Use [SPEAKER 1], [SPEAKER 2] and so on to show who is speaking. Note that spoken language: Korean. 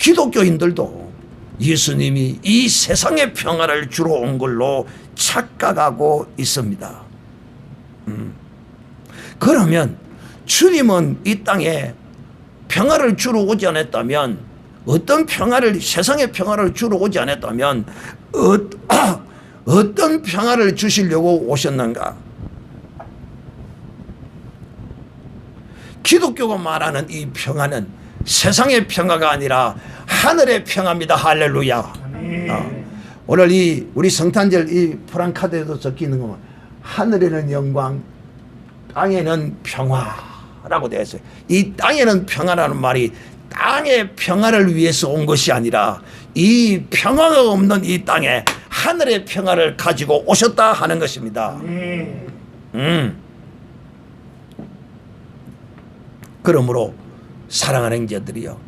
[SPEAKER 1] 기독교인들도 예수님이 이 세상의 평화를 주러 온 걸로 착각하고 있습니다. 음. 그러면 주님은 이 땅에 평화를 주러 오지 않았다면 어떤 평화를 세상의 평화를 주러 오지 않았다면 어, 어떤 평화를 주시려고 오셨는가? 기독교가 말하는 이 평화는 세상의 평화가 아니라 하늘의 평화입니다. 할렐루야. 어. 오늘 이 우리 성탄절 이 프랑카드에도 적혀 있는 거 하늘에는 영광, 땅에는 평화라고 되어 있어요. 이 땅에는 평화라는 말이 땅의 평화를 위해서 온 것이 아니라 이 평화가 없는 이 땅에 하늘의 평화를 가지고 오셨다 하는 것입니다. 음. 그러므로 사랑하는 형제들이여